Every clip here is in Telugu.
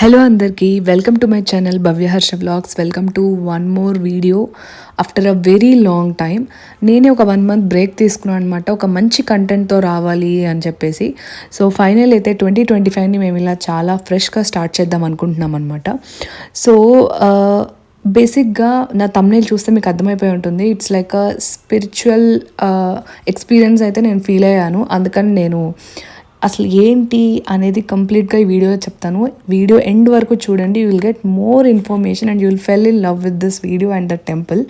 హలో అందరికీ welcome to my channel Bhavyaharsha vlogs welcome to one more video after a very long time నేనే ఒక వన్ మంత్ బ్రేక్ తీసుకున్నాను అనమాట ఒక మంచి కంటెంట్తో రావాలి అని చెప్పేసి. సో ఫైనల్ అయితే ట్వంటీ ట్వంటీ ఫైవ్ని మేము ఇలా చాలా ఫ్రెష్గా స్టార్ట్ చేద్దాం అనుకుంటున్నాం అనమాట సో బేసిక్గా నా తమ్నేల్ చూస్తే మీకు అర్థమైపోయి ఉంటుంది. It's like a spiritual experience అయితే నేను ఫీల్ అయ్యాను. అందుకని నేను అసలు ఏంటి అనేది కంప్లీట్గా ఈ వీడియో చెప్తాను. వీడియో ఎండ్ వరకు చూడండి you will get more information and you will fell in love with this video and the temple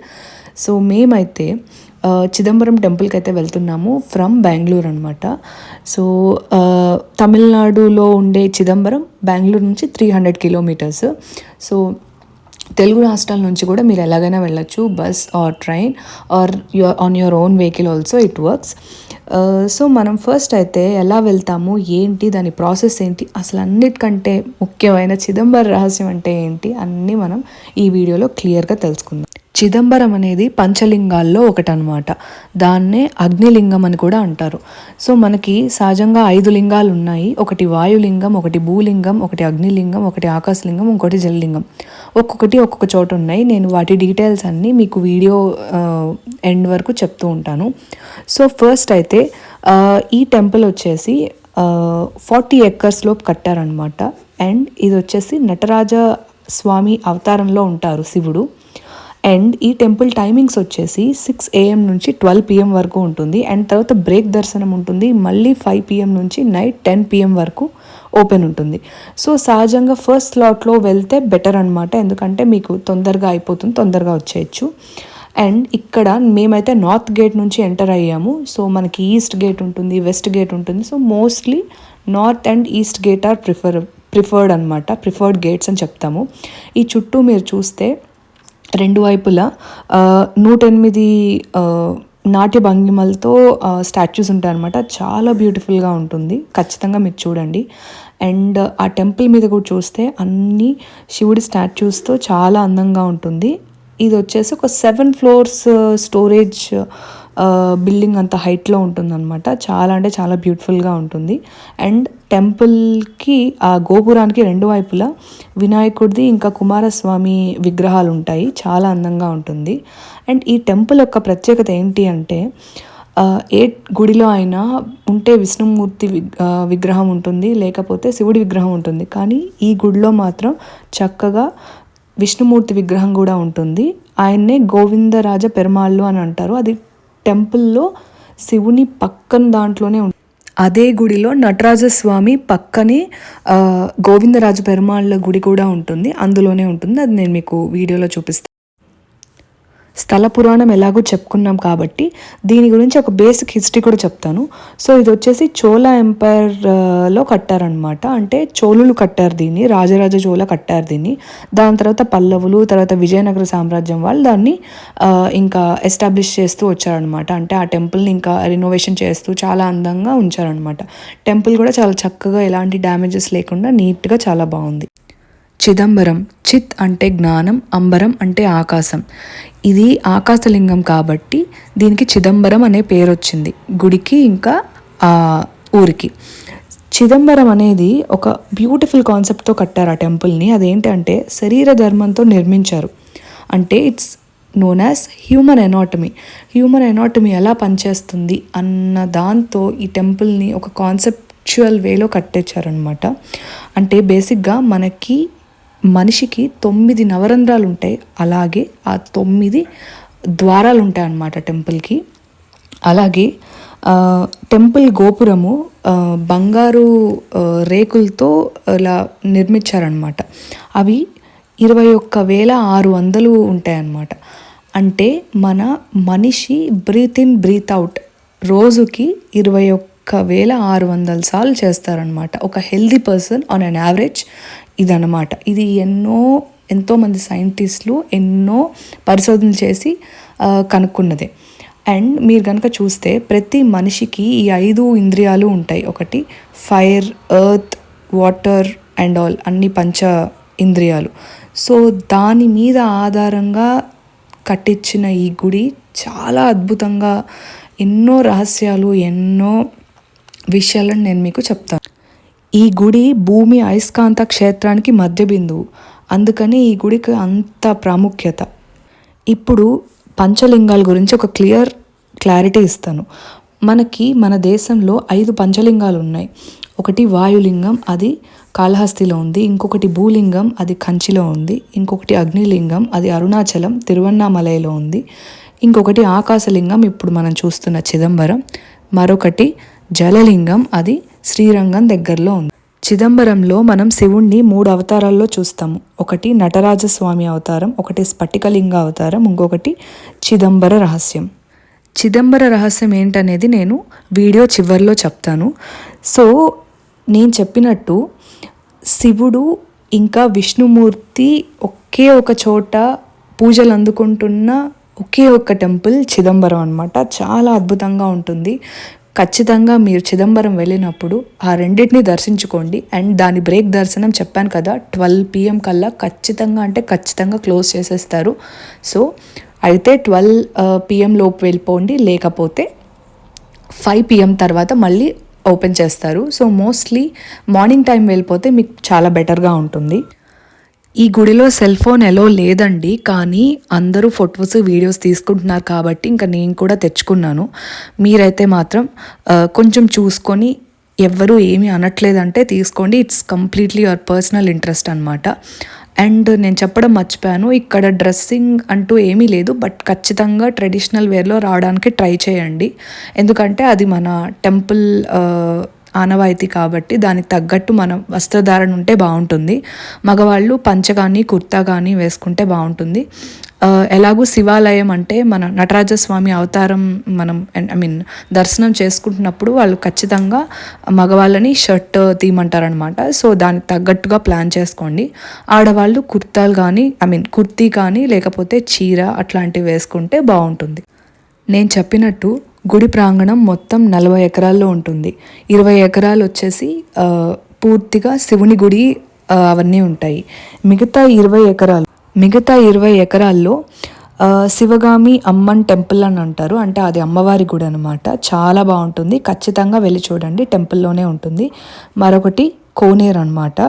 so మేమైతే చిదంబరం టెంపుల్కి అయితే వెళ్తున్నాము ఫ్రమ్ బెంగళూరు అనమాట సో తమిళనాడులో ఉండే చిదంబరం బెంగళూరు నుంచి three hundred kilometres so Telugu రాష్ట్రాల నుంచి కూడా మీరు ఎలాగైనా వెళ్ళొచ్చు bus or train or your on your own vehicle also it works Uh, so మనం ఫస్ట్ అయితే ఎలా వెళ్తాము ఏంటి దాని ప్రాసెస్ ఏంటి అసలు అన్నిటికంటే ముఖ్యమైన చిదంబర రహస్యం అంటే ఏంటి అన్నీ మనం ఈ వీడియోలో క్లియర్గా తెలుసుకుందాం. చిదంబరం అనేది పంచలింగాల్లో ఒకటనమాట దాన్నే అగ్నిలింగం అని కూడా అంటారు. సో మనకి సహజంగా ఐదు లింగాలు ఉన్నాయి ఒకటి వాయులింగం ఒకటి భూలింగం ఒకటి అగ్నిలింగం ఒకటి ఆకాశలింగం ఇంకోటి జలలింగం. ఒక్కొక్కటి ఒక్కొక్క చోట ఉన్నాయి. నేను వాటి డీటెయిల్స్ అన్నీ మీకు వీడియో ఎండ్ వరకు చెప్తూ ఉంటాను. సో ఫస్ట్ అయితే ఈ టెంపుల్ వచ్చేసి ఫార్టీ ఎక్కర్స్లో కట్టారనమాట అండ్ ఇది వచ్చేసి నటరాజ స్వామి అవతారంలో ఉంటారు శివుడు. అండ్ ఈ టెంపుల్ టైమింగ్స్ వచ్చేసి సిక్స్ ఏఎం నుంచి ట్వెల్వ్ పిఎం వరకు ఉంటుంది. అండ్ తర్వాత బ్రేక్ దర్శనం ఉంటుంది. మళ్ళీ ఫైవ్ పిఎం నుంచి నైట్ టెన్ పిఎం వరకు ఓపెన్ ఉంటుంది. సో సహజంగా ఫస్ట్ స్లాట్లో వెళ్తే బెటర్ అనమాట ఎందుకంటే మీకు తొందరగా అయిపోతుంది. తొందరగా వచ్చేయచ్చు. అండ్ ఇక్కడ మేమైతే నార్త్ గేట్ నుంచి ఎంటర్ అయ్యాము. సో మనకి ఈస్ట్ గేట్ ఉంటుంది వెస్ట్ గేట్ ఉంటుంది. So mostly north and east gate are prefer preferred అనమాట ప్రిఫర్డ్ గేట్స్ అని చెప్తాము. ఈ చుట్టూ మీరు చూస్తే రెండు వైపులా నూట ఎనిమిది నాట్య భంగిమలతో స్టాచ్యూస్ ఉంటాయి అనమాట చాలా బ్యూటిఫుల్గా ఉంటుంది. ఖచ్చితంగా మీరు చూడండి. అండ్ ఆ టెంపుల్ మీద కూడా చూస్తే అన్ని శివుడి స్టాచ్యూస్తో చాలా అందంగా ఉంటుంది. ఇది వచ్చేసి ఒక సెవెన్ ఫ్లోర్స్ స్టోరేజ్ బిల్డింగ్ అంత హైట్లో ఉంటుందన్నమాట. చాలా అంటే చాలా బ్యూటిఫుల్గా ఉంటుంది. అండ్ టెంపుల్కి ఆ గోపురానికి రెండు వైపులా వినాయకుడిది ఇంకా కుమారస్వామి విగ్రహాలు ఉంటాయి చాలా అందంగా ఉంటుంది. అండ్ ఈ టెంపుల్ యొక్క ప్రత్యేకత ఏంటి అంటే ఏ గుడిలో అయినా ఉంటే విష్ణుమూర్తి విగ్రహం ఉంటుంది లేకపోతే శివుడి విగ్రహం ఉంటుంది. కానీ ఈ గుడిలో మాత్రం చక్కగా విష్ణుమూర్తి విగ్రహం కూడా ఉంటుంది. ఆయన్నే గోవిందరాజ పెరుమాళ్ళు అని అంటారు. అది టెంపుల్లో శివుని పక్కన దాంట్లోనే ఉంటుంది అదే గుడిలో నటరాజస్వామి పక్కనే ఆ, పెరుమాళ్ళ గుడి కూడా ఉంటుంది. అందులోనే ఉంటుంది. అది నేను మీకు వీడియోలో చూపిస్తాను స్థల పురాణం ఎలాగో చెప్పుకున్నాం కాబట్టి దీని గురించి ఒక బేసిక్ హిస్టరీ కూడా చెప్తాను. సో ఇది వచ్చేసి చోళ ఎంపైర్లో కట్టారనమాట అంటే చోళులు కట్టారు దీన్ని రాజరాజ చోళ కట్టారు దీన్ని. దాని తర్వాత పల్లవులు తర్వాత విజయనగర సామ్రాజ్యం వాళ్ళు దాన్ని ఇంకా ఎస్టాబ్లిష్ చేస్తూ వచ్చారనమాట అంటే ఆ టెంపుల్ని ఇంకా రినోవేషన్ చేస్తూ చాలా అందంగా ఉంచారనమాట టెంపుల్ కూడా చాలా చక్కగా ఎలాంటి డ్యామేజెస్ లేకుండా నీట్గా చాలా బాగుంది. చిదంబరం చిత్ అంటే జ్ఞానం అంబరం అంటే ఆకాశం. ఇది ఆకాశలింగం కాబట్టి దీనికి చిదంబరం అనే పేరు వచ్చింది గుడికి ఇంకా ఊరికి. చిదంబరం అనేది ఒక బ్యూటిఫుల్ కాన్సెప్ట్తో కట్టారు ఆ టెంపుల్ని. అదేంటంటే శరీర ధర్మంతో నిర్మించారు. అంటే it's known as human anatomy. Human anatomy ఎలా పనిచేస్తుంది అన్న దాంతో ఈ టెంపుల్ని ఒక కాన్సెప్ట్చువల్ వేలో కట్టేశారనమాట అంటే బేసిక్గా మనకి మనిషికి తొమ్మిది నవరంధ్రాలు ఉంటాయి అలాగే ఆ తొమ్మిది ద్వారాలు ఉంటాయి అన్నమాట టెంపుల్కి. అలాగే టెంపుల్ గోపురము బంగారు రేకులతో ఇలా నిర్మించారనమాట అవి ఇరవై ఒక్క వేల ఆరు వందలు ఉంటాయన్నమాట. అంటే మన మనిషి బ్రీత్ ఇన్ బ్రీత్ అవుట్ రోజుకి ఇరవై ఒక్క వేల ఆరు వందల సార్లు చేస్తారనమాట ఒక healthy person on an average ఇదన్నమాట. ఇది ఎన్నో ఎంతోమంది సైంటిస్టులు ఎన్నో పరిశోధనలు చేసి కనుక్కున్నదే. అండ్ మీరు కనుక చూస్తే ప్రతి మనిషికి ఈ ఐదు ఇంద్రియాలు ఉంటాయి. ఒకటి fire earth water and all అన్ని పంచ ఇంద్రియాలు. సో దాని మీద ఆధారంగా కట్టించిన ఈ గుడి చాలా అద్భుతంగా ఎన్నో రహస్యాలు ఎన్నో విషయాలను నేను మీకు చెప్తాను. ఈ గుడి భూమి అయస్కాంత క్షేత్రానికి మధ్య బిందువు అందుకని ఈ గుడికి అంత ప్రాముఖ్యత. ఇప్పుడు పంచలింగాల గురించి ఒక క్లియర్ క్లారిటీ ఇస్తాను. మనకి మన దేశంలో ఐదు పంచలింగాలు ఉన్నాయి ఒకటి వాయులింగం అది కాళహస్తిలో ఉంది. ఇంకొకటి భూలింగం అది కంచిలో ఉంది. ఇంకొకటి అగ్నిలింగం అది అరుణాచలం తిరువన్నామలైలో ఉంది. ఇంకొకటి ఆకాశలింగం ఇప్పుడు మనం చూస్తున్న చిదంబరం. మరొకటి జలలింగం అది శ్రీరంగం దగ్గరలో ఉంది. చిదంబరంలో మనం శివుణ్ణి మూడు అవతారాల్లో చూస్తాము. ఒకటి నటరాజస్వామి అవతారం ఒకటి స్ఫటికలింగ అవతారం ఇంకొకటి చిదంబర రహస్యం. చిదంబర రహస్యం ఏంటనేది నేను వీడియో చివరిలో చెప్తాను. సో నేను చెప్పినట్టు శివుడు ఇంకా విష్ణుమూర్తి ఒకే ఒక చోట పూజలు అందుకుంటున్న ఒకే ఒక్క టెంపుల్ చిదంబరం అనమాట చాలా అద్భుతంగా ఉంటుంది. ఖచ్చితంగా మీరు చిదంబరం వెళ్ళినప్పుడు ఆ రెండింటిని దర్శించుకోండి. అండ్ దాని బ్రేక్ దర్శనం చెప్పాను కదా ట్వెల్వ్ పిఎం కల్లా ఖచ్చితంగా అంటే ఖచ్చితంగా క్లోజ్ చేసేస్తారు. సో అయితే ట్వెల్వ్ పిఎం లోపు వెళ్ళిపోండి. లేకపోతే ఫైవ్ పిఎం తర్వాత మళ్ళీ ఓపెన్ చేస్తారు. సో మోస్ట్లీ మార్నింగ్ టైం వెళ్ళిపోతే మీకు చాలా బెటర్గా ఉంటుంది. ఈ గుడిలో సెల్ ఫోన్ ఎలో లేదండి కానీ అందరూ ఫొటోస్ వీడియోస్ తీసుకుంటున్నారు కాబట్టి ఇంకా నేను కూడా తెచ్చుకున్నాను. మీరైతే మాత్రం కొంచెం చూసుకొని ఎవ్వరూ ఏమీ అనట్లేదంటే తీసుకోండి. It's completely your personal interest అనమాట అండ్ నేను చెప్పడం మర్చిపోయాను ఇక్కడ డ్రెస్సింగ్ అంటూ ఏమీ లేదు బట్ ఖచ్చితంగా ట్రెడిషనల్ వేర్లో రావడానికి ట్రై చేయండి. ఎందుకంటే అది మన టెంపుల్ ఆనవాయితీ కాబట్టి దానికి తగ్గట్టు మనం వస్త్రధారణ ఉంటే బాగుంటుంది. మగవాళ్ళు పంచ కానీ కుర్తా కానీ వేసుకుంటే బాగుంటుంది. ఎలాగూ శివాలయం అంటే మన నటరాజస్వామి అవతారం మనం ఐ మీన్ దర్శనం చేసుకుంటున్నప్పుడు వాళ్ళు ఖచ్చితంగా మగవాళ్ళని షర్ట్ తీయమంటారనమాట సో దానికి తగ్గట్టుగా ప్లాన్ చేసుకోండి. ఆడవాళ్ళు కుర్తాలు కానీ ఐ మీన్ కుర్తీ కానీ లేకపోతే చీర అట్లాంటివి వేసుకుంటే బాగుంటుంది. నేను చెప్పినట్టు గుడి ప్రాంగణం మొత్తం నలభై ఎకరాల్లో ఉంటుంది. ఇరవై ఎకరాలు వచ్చేసి పూర్తిగా శివుని గుడి అవన్నీ ఉంటాయి. మిగతా ఇరవై ఎకరాలు మిగతా ఇరవై ఎకరాల్లో శివగామి అమ్మన్ టెంపుల్ అని అంటారు. అంటే అది అమ్మవారి గుడి అనమాట చాలా బాగుంటుంది. ఖచ్చితంగా వెళ్ళి చూడండి. టెంపుల్లోనే ఉంటుంది. మరొకటి కోనేరు అనమాట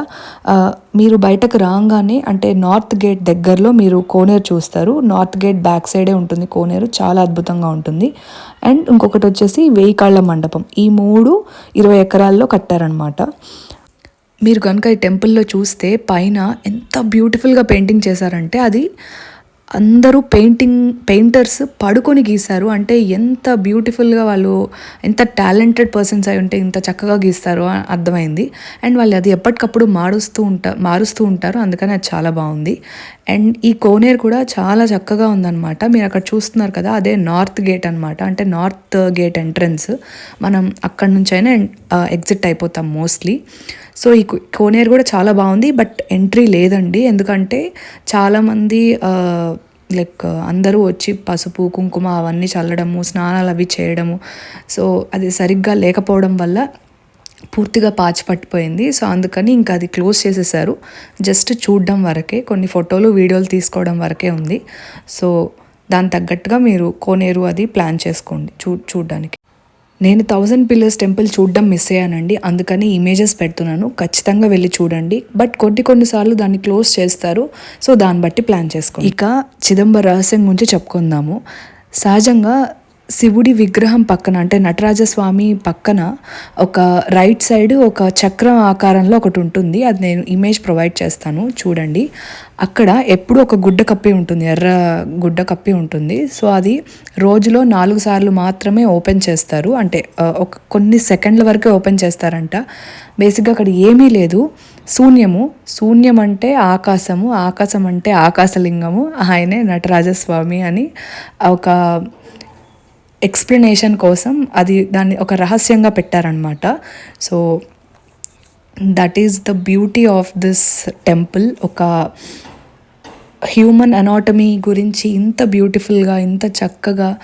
మీరు బయటకు రాగానే అంటే నార్త్ గేట్ దగ్గరలో మీరు కోనేరు చూస్తారు. నార్త్ గేట్ బ్యాక్ సైడే ఉంటుంది కోనేరు చాలా అద్భుతంగా ఉంటుంది. అండ్ ఇంకొకటి వచ్చేసి వెయ్యి కాళ్ళ మండపం. ఈ మూడు ఇరవై ఎకరాల్లో కట్టారనమాట మీరు కనుక ఈ టెంపుల్లో చూస్తే పైన ఎంత బ్యూటిఫుల్గా పెయింటింగ్ చేశారంటే అది అందరూ పెయింటింగ్ పెయింటర్స్ పడుకొని గీశారు. అంటే ఎంత బ్యూటిఫుల్గా వాళ్ళు ఎంత టాలెంటెడ్ పర్సన్స్ అయి ఉంటే ఇంత చక్కగా గీస్తారు అర్థమైంది. అండ్ వాళ్ళు అది ఎప్పటికప్పుడు మారుస్తూ ఉంటా మారుస్తూ ఉంటారు. అందుకని అది చాలా బాగుంది. అండ్ ఈ కోనేరు కూడా చాలా చక్కగా ఉందన్నమాట. మీరు అక్కడ చూస్తున్నారు కదా అదే నార్త్ గేట్ అనమాట అంటే నార్త్ గేట్ ఎంట్రన్స్. మనం అక్కడ నుంచి అయినా ఎగ్జిట్ అయిపోతాం మోస్ట్లీ. సో ఈ కోనేరు కూడా చాలా బాగుంది బట్ ఎంట్రీ లేదండి. ఎందుకంటే చాలామంది లైక్ అందరూ వచ్చి పసుపు కుంకుమ అవన్నీ చల్లడము స్నానాలు అవి చేయడము సో అది సరిగ్గా లేకపోవడం వల్ల పూర్తిగా పాచి పట్టిపోయింది సో అందుకని ఇంకా అది క్లోజ్ చేసేసారు. జస్ట్ చూడడం వరకే కొన్ని ఫోటోలు వీడియోలు తీసుకోవడం వరకే ఉంది. సో దాని తగ్గట్టుగా మీరు కోనేరు అది ప్లాన్ చేసుకోండి చూ చూడడానికి. నేను థౌజండ్ పిల్లర్స్ టెంపుల్ చూడడం మిస్ అయ్యానండి. అందుకని ఇమేజెస్ పెడుతున్నాను. ఖచ్చితంగా వెళ్ళి చూడండి. బట్ కొన్ని కొన్నిసార్లు దాన్ని క్లోజ్ చేస్తారు. సో దాన్ని బట్టి ప్లాన్ చేసుకో ఇక చిదంబర రహస్యం గురించి చెప్పుకుందాము. సహజంగా శివుడి విగ్రహం పక్కన అంటే నటరాజస్వామి పక్కన ఒక రైట్ సైడ్ ఒక చక్రం ఆకారంలో ఒకటి ఉంటుంది. అది నేను ఇమేజ్ ప్రొవైడ్ చేస్తాను. చూడండి. అక్కడ ఎప్పుడు ఒక గుడ్డ కప్పి ఉంటుంది. ఎర్ర గుడ్డ కప్పి ఉంటుంది. సో అది రోజులో నాలుగు సార్లు మాత్రమే ఓపెన్ చేస్తారు. అంటే ఒక కొన్ని సెకండ్ల వరకే ఓపెన్ చేస్తారంట. బేసిక్గా అక్కడ ఏమీ లేదు. శూన్యము. శూన్యం అంటే ఆకాశము. ఆకాశం అంటే ఆకాశలింగము. ఆయనే నటరాజస్వామి అని ఒక ఎక్స్ప్లెనేషన్ కోసం అది దాన్ని ఒక రహస్యంగా పెట్టారనమాట so that is the beauty of this temple ఒక హ్యూమన్ అనాటమీ గురించి ఇంత బ్యూటిఫుల్గా ఇంత చక్కగా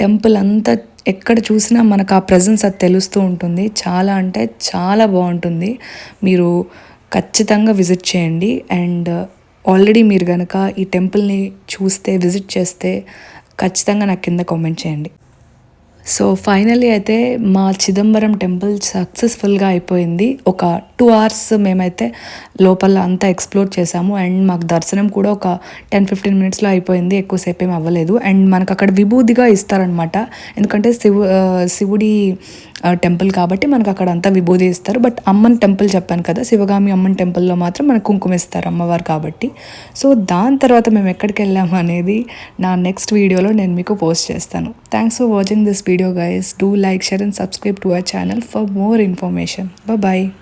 టెంపుల్ అంతా ఎక్కడ చూసినా మనకు ఆ ప్రజెన్స్ అది తెలుస్తూ ఉంటుంది. చాలా అంటే చాలా బాగుంటుంది. మీరు ఖచ్చితంగా విజిట్ చేయండి. అండ్ ఆల్రెడీ మీరు కనుక ఈ టెంపుల్ని చూస్తే విజిట్ చేస్తే ఖచ్చితంగా నాకు కింద కామెంట్ చేయండి. సో ఫైనలీ అయితే మా చిదంబరం టెంపుల్ సక్సెస్ఫుల్గా అయిపోయింది. ఒక టూ అవర్స్ మేమైతే లోపల అంతా ఎక్స్ప్లోర్ చేసాము. అండ్ మాకు దర్శనం కూడా ఒక టెన్ ఫిఫ్టీన్ మినిట్స్లో అయిపోయింది. ఎక్కువసేపు ఏమి అవ్వలేదు. అండ్ మనకు అక్కడ విభూదిగా ఇస్తారనమాట ఎందుకంటే శివు శివుడి టెంపుల్ కాబట్టి మనకు అక్కడ అంతా విభూది ఇస్తారు. బట్ అమ్మన్ టెంపుల్ చెప్పాను కదా శివగామి అమ్మన్ టెంపుల్లో మాత్రం మనకు కుంకుమ ఇస్తారు అమ్మవారు కాబట్టి. సో దాని తర్వాత మేము ఎక్కడికి వెళ్ళాము అనేది నా నెక్స్ట్ వీడియోలో నేను మీకు పోస్ట్ చేస్తాను. Thanks for watching this video guys. Do like share and subscribe to our channel for more information. Bye bye